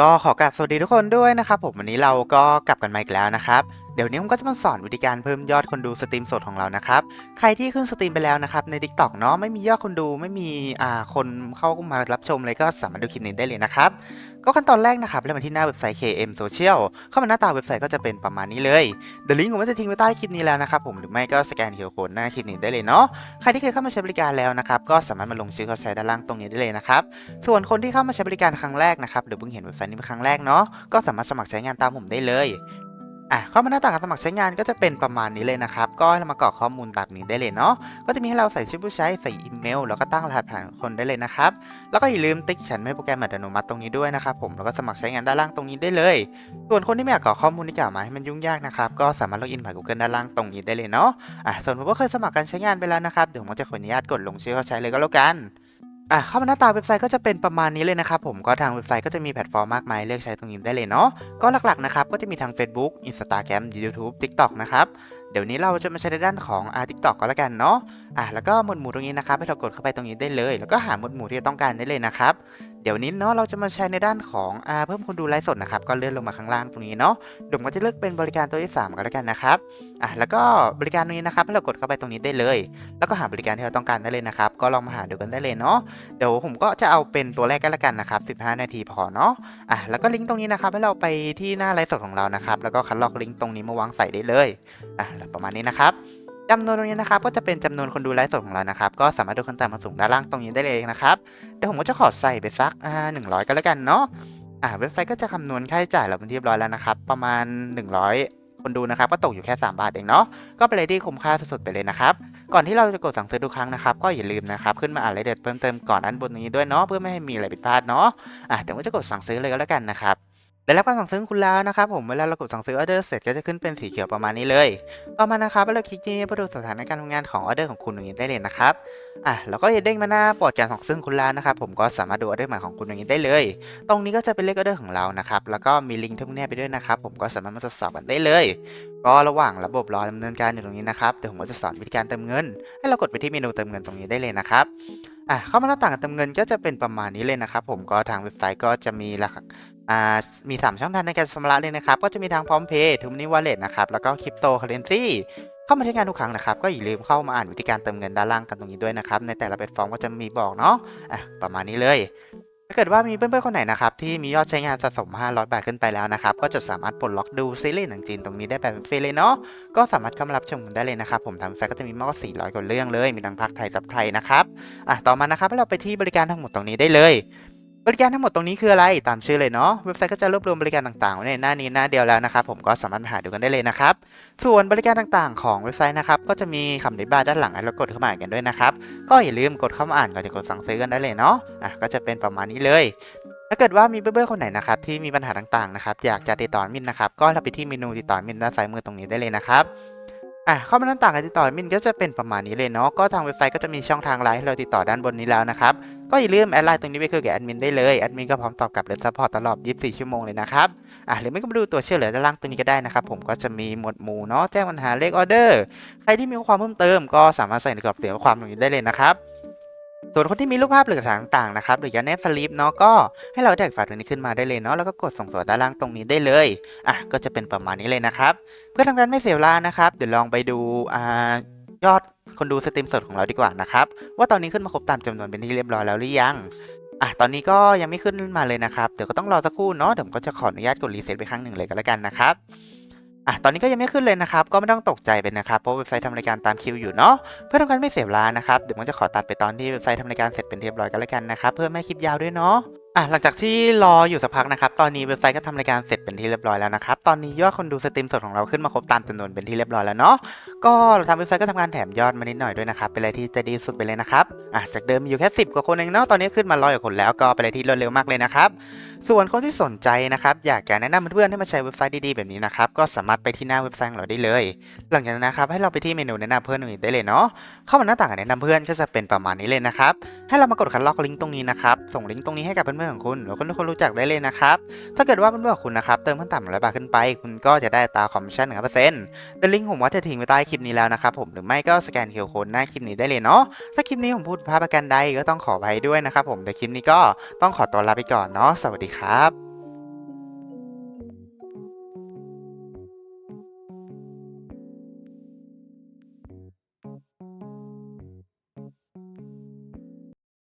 ก็ขอกลับสวัสดีทุกคนด้วยนะครับผมวันนี้เราก็กลับกันมาอีกแล้วนะครับเดี๋ยวนี้ผมก็จะมาสอนวิธีการเพิ่มยอดคนดูสตรีมสดของเรานะครับใครที่ขึ้นสตรีมไปแล้วนะครับใน t ิ k t o k เนาะไม่มียอดคนดูไม่มีอ่าคนเข้ามารับชมเลยก็สามารถดูคลิปนี้ได้เลยนะครับ ก็ขั้นตอนแรกนะครับเริ่มมาที่หน้าเว็บไซต์ KM Social เข้ามาหน้าตาเว็บไซต์ก็จะเป็นประมาณนี้เลย เดี๋ยวลิงก์ผมจะทิ้งไว้ใต้คลิปนี้แล้วนะครับผมหรือไม่ก็สแกน QR Code หน้าคลิปนี้ได้เลยเนาะใครที่เคยเข้ามาใช้บริการแล้วนะครับก็สามารถมาลงชื่อเข้าใช้ด้านล่างตรงนี้ได้เลยนะครับส่วนคนที่เข้ามาใช้บริการครั้งแรกนะครับหรือเพิ่งเห็นเว็บไซต์นี้เป็นครั้งแรกเนาะก็สามารถสมัครใช้งานตามผมได้เลย อะเข้ามาหน้าต่างการสมัครใช้งานก็จะเป็นประมาณนี้เลยนะครับ ก็ให้เรามากรอกข้อมูลตามนี้ได้เลยเนาะก็จะมีให้เราใส่ชื่อผู้ใช้ใส่อีเมล แล้วก็ตั้งรหัสผ่านคนได้เลยนะครับ แล้วก็อย่าลืมติ๊กฉันไม่โปรแกรมอัตโนมัติตรงนี้ด้วยนะครับผมแล้วก็สมัครใช้งานด้านล่างตรงนี้ได้เลย ส่วนคนที่ไม่อยากกรอกข้อมูลที่กล่าวมาให้มันยุ่งยากนะครับก็สามารถล็อกอินผ่าน Google ด้านล่างตรงนี้ได้เลยเนาะอะส่วนผมก็เคยสมัครการใช้งานไปแล้วนะครับเดี๋ยวผมจะขออนุญาตกดลงชื่อเข้าใช้เลยก็แล้วกัน อะเข้ามาหน้าตาเว็บไซต์ก็จะเป็นประมาณนี้เลยนะครับผมก็ทางเว็บไซต์ก็จะมีแพลตฟอร์มมากมายเลือกใช้ตรงนี้ได้เลยเนาะก็หลักๆนะครับก็จะมีทาง Facebook Instagram YouTube TikTok นะครับเดี๋ยวนี้เราจะมาใช้ในด้านของอ่า TikTok ก็แล้วกันเนาะ อะแล้วก็หมวดหมู่ตรงนี้นะครับให้เรากดเข้าไปตรงนี้ได้เลย แล้วก็หาหมวดหมู่ที่เราต้องการได้เลยนะครับ เดี๋ยวนี้เนาะเราจะมาใช้ในด้านของอ่าเพิ่มคนดูไลฟ์สดนะครับก็เลื่อนลงมาข้างล่างตรงนี้เนาะเดี๋ยวผมก็จะเลือกเป็นบริการตัวที่สามก็แล้วกันนะครับอะแล้วก็บริการตรงนี้นะครับให้เรากดเข้าไปตรงนี้ได้เลย แล้วก็หาบริการที่เราต้องการได้เลยนะครับ ก็ลองมาหาดูกันได้เลยเนาะเดี๋ยวผมก็จะเอาเป็นตัวแรกกันละกันนะครับ 15 นาทีพอเนาะอะแล้วก็ลิงก์ตรงนี้นะครับให้เราไปที่หน้าไลฟ์สดของเรานะครับแล้วก็คัดลอกลิงก์ตรงนี้มาวางใส่ได้เลยอะประมาณนี้นะครับ จำนวนตรงนี้นะครับก็จะเป็นจำนวนคนดูไลฟ์สดของเรานะครับก็สามารถดูคนตามมาสูงด้านล่างตรงนี้ได้เลยนะครับเดี๋ยวผมก็จะขอใส่ไปสักอ่า100กันแล้วกันเนาะอะเว็บไซต์ก็จะคำนวณค่าใช้จ่ายเราเป็นที่เรียบร้อยแล้วนะครับประมาณ 100คนดูนะครับก็ตกอยู่แค่ 3 บาทเองเนาะก็เป็นอะไรที่คุ้มค่าสุดๆไปเลยนะครับ ก่อนที่เราจะกดสั่งซื้อทุกครั้งนะครับ ก็อย่าลืมนะครับขึ้นมาอ่านรายละเอียดเพิ่มเติมก่อนด้านบนนี้ด้วยเนาะเพื่อไม่ให้มีอะไรผิดพลาดเนาะอะเดี๋ยวผมจะกดสั่งซื้อเลยก็แล้วกันนะครับ ได้รับการสั่งซื้อคุณแล้วนะครับผมเวลาเรากดสั่งซื้อออเดอร์เสร็จก็จะขึ้นเป็นสีเขียวประมาณนี้เลย ต่อมานะครับเราคลิกที่นี่เพื่อดูสถานการณ์ทำงานของออเดอร์ของคุณอย่างนี้ได้เลยนะครับอะแล้วก็เด้งมาหน้าปลอดการสั่งซื้อคุณแล้วนะครับผมก็สามารถดูออเดอร์ใหม่ของคุณอย่างนี้ได้เลย ตรงนี้ก็จะเป็นเลขออเดอร์ของเรานะครับแล้วก็มีลิงก์ทั้งนี้ไปด้วยนะครับผมก็สามารถมาตรวจสอบกันได้เลยก็ระหว่างระบบรอดำเนินการอยู่ตรงนี้นะครับเดี๋ยวผมก็จะสอนวิธีการเติมเงิน ให้เรากดไปที่เมนูเติมเงินตรงนี้ได้เลยนะครับอะเข้ามาหน้าต่างเติมเงินก็จะเป็นประมาณนี้เลยนะครับผมก็ทางเว็บไซต์ก็จะมีราคา อ่ามี3ช่องทางในการชำระเลยนะครับ ก็จะมีทางพร้อมเพย์ทูมินิวอลเล็ตนะครับ แล้วก็คริปโตเคอเรนซีเข้ามาใช้งานทุกครั้งนะครับ ก็อย่าลืมเข้ามาอ่านวิธีการเติมเงินด้านล่างกันตรงนี้ด้วยนะครับ ในแต่ละแพลตฟอร์มก็จะมีบอกเนาะอะประมาณนี้เลยถ้าเกิดว่ามีเพื่อนๆคนไหนนะครับที่มียอดใช้งานสะสม 500 บาทขึ้นไปแล้วนะครับก็จะสามารถปลดล็อกดูซีรีส์หนังจีนตรงนี้ได้แบบฟรีเลยเนาะก็สามารถเข้ามารับชมกันได้เลยนะครับผมทางไซต์ก็จะมีมากกว่า 400 กว่าเรื่องเลย มีทั้งภาคไทยซับไทยนะครับอะต่อมานะครับให้เราไปที่บริการทั้งหมดตรงนี้ได้เลย บริการทั้งหมดตรงนี้คืออะไรตามชื่อเลยเนาะเว็บไซต์ก็จะรวบรวมบริการต่างๆไว้ในหน้านี้หน้าเดียวแล้วนะครับผมก็สามารถมาหาดูกันได้เลยนะครับส่วนบริการต่างๆ ของเว็บไซต์นะครับก็จะมีคำอธิบายด้านหลังให้เรากดเข้ามาอ่านกันด้วยนะครับก็อย่าลืมกดเข้ามาอ่านก่อนจะกดสั่งซื้อกันได้เลยเนาะอะก็จะเป็นประมาณนี้เลย ถ้าเกิดว่ามีเพื่อนๆคนไหนนะครับที่มีปัญหาต่างๆนะครับอยากจะติดต่อมินนะครับก็เราไปที่เมนูติดต่อมินด้านซ้ายมือตรงนี้ได้เลยนะครับ อะข้อมูลต่างการติดต่อมินก็จะเป็นประมาณนี้เลยเนาะก็ทางเว็บไซต์ก็จะมีช่องทางไลน์ให้เราติดต่อด้านบนนี้แล้วนะครับก็อย่าลืมแอดไลน์ตรงนี้ไปคุยกับแอดมินได้เลยแอดมินก็พร้อมตอบกลับและซัพพอร์ตตลอด 24 ชั่วโมงเลยนะครับอะหรือไม่ก็มาดูตัวเชื่อเหลือด้านล่างตรงนี้ก็ได้นะครับผมก็จะมีหมวดหมู่เนาะแจ้งปัญหาเลขออเดอร์ใครที่มีข้อความเพิ่มเติมก็สามารถใส่ในกรอบเสียงข้อความตรงนี้ได้เลยนะครับ ส่วนคนที่มีรูปภาพหรือหลักฐานต่างๆนะครับหรืออยากแนบสลิปเนาะก็ให้เราแท็กไฟล์ตรงนี้ขึ้นมาได้เลยเนาะแล้วก็กดส่งต่อด้านล่างตรงนี้ได้เลยอะก็จะเป็นประมาณนี้เลยนะครับ เพื่อทำการไม่เสียเวลานะครับ เดี๋ยวลองไปดูอ่ายอดคนดูสตรีมสดของเราดีกว่านะครับว่าตอนนี้ขึ้นมาครบตามจำนวนเป็นที่เรียบร้อยแล้วหรือยังอะตอนนี้ก็ยังไม่ขึ้นมาเลยนะครับเดี๋ยวก็ต้องรอสักครู่เนาะเดี๋ยวผมก็จะขออนุญาตกดรีเซ็ตไปครั้งหนึ่งเลยก็แล้วกันนะครับ อะ ตอนนี้ก็ยังไม่ขึ้นเลยนะครับ ก็ไม่ต้องตกใจไปนะครับ เพราะเว็บไซต์ทำรายการตามคิวอยู่เนาะ เพื่อทำการไม่เสียเวลานะครับ เดี๋ยวมันจะขอตัดไปตอนที่เว็บไซต์ทำรายการเสร็จเป็นเรียบร้อยกันแล้วกันนะครับ เพื่อไม่ให้คลิปยาวด้วยเนาะ อะหลังจากที่รออยู่สักพักนะครับ ตอนนี้เว็บไซต์ก็ทำรายการเสร็จเป็นที่เรียบร้อยแล้วนะครับ ตอนนี้ยอดคนดูสตรีมสดของเราขึ้นมาครบตามจำนวนเป็นที่เรียบร้อยแล้วเนาะ ก็เราทำเว็บไซต์ก็ทำงานแถมยอดมานิดหน่อยด้วยนะครับ เป็นอะไรที่จะดีสุดไปเลยนะครับ อะจากเดิมมีอยู่แค่ 10 กว่าคนเองเนาะ ตอนนี้ขึ้นมาร้อยกว่าคนแล้วก็เป็นอะไรที่รวดเร็วมากเลยนะครับ ส่วนคนที่สนใจนะครับอยากจะแนะนำเพื่อนๆให้มาใช้เว็บไซต์ดีๆแบบนี้นะครับ ก็สามารถไปที่หน้าเว็บไซต์ของเราได้เลย หลังจากนั้นนะครับให้เราไปที่เมนูแนะนำเพื่อนตรงนี้ได้เลยเนาะ เข้ามาหน้าต่างแนะนำเพื่อนก็จะเป็นประมาณนี้เลยนะครับ ให้เรามากดคัดลอกลิงก์ตรงนี้นะครับ ส่งลิงก์ตรงนี้ให้กับเพื่อนๆของคุณหรือคนที่คุณรู้จักได้เลยนะครับถ้าเกิดว่าเพื่อนๆของคุณนะครับเติมขั้นต่ำร้อยบาทขึ้นไป คุณก็จะได้ตาคอมมิชชั่นหนึ่งเปอร์เซ็นต์แต่ลิงก์ผมว่าจะทิ้งไว้ใต้คลิปนี้แล้วนะครับผมหรือไม่ก็สแกนเคอร์โค้ดหน้าคลิปนี้ได้เลยเนาะถ้าคลิปนี้ผมพูดภาพประการใดก็ต้องขออภัยด้วยนะครับผมแต่คลิปนี้ก็ต้องขอตัวลาไปก่อนเนาะสวัสดีครับ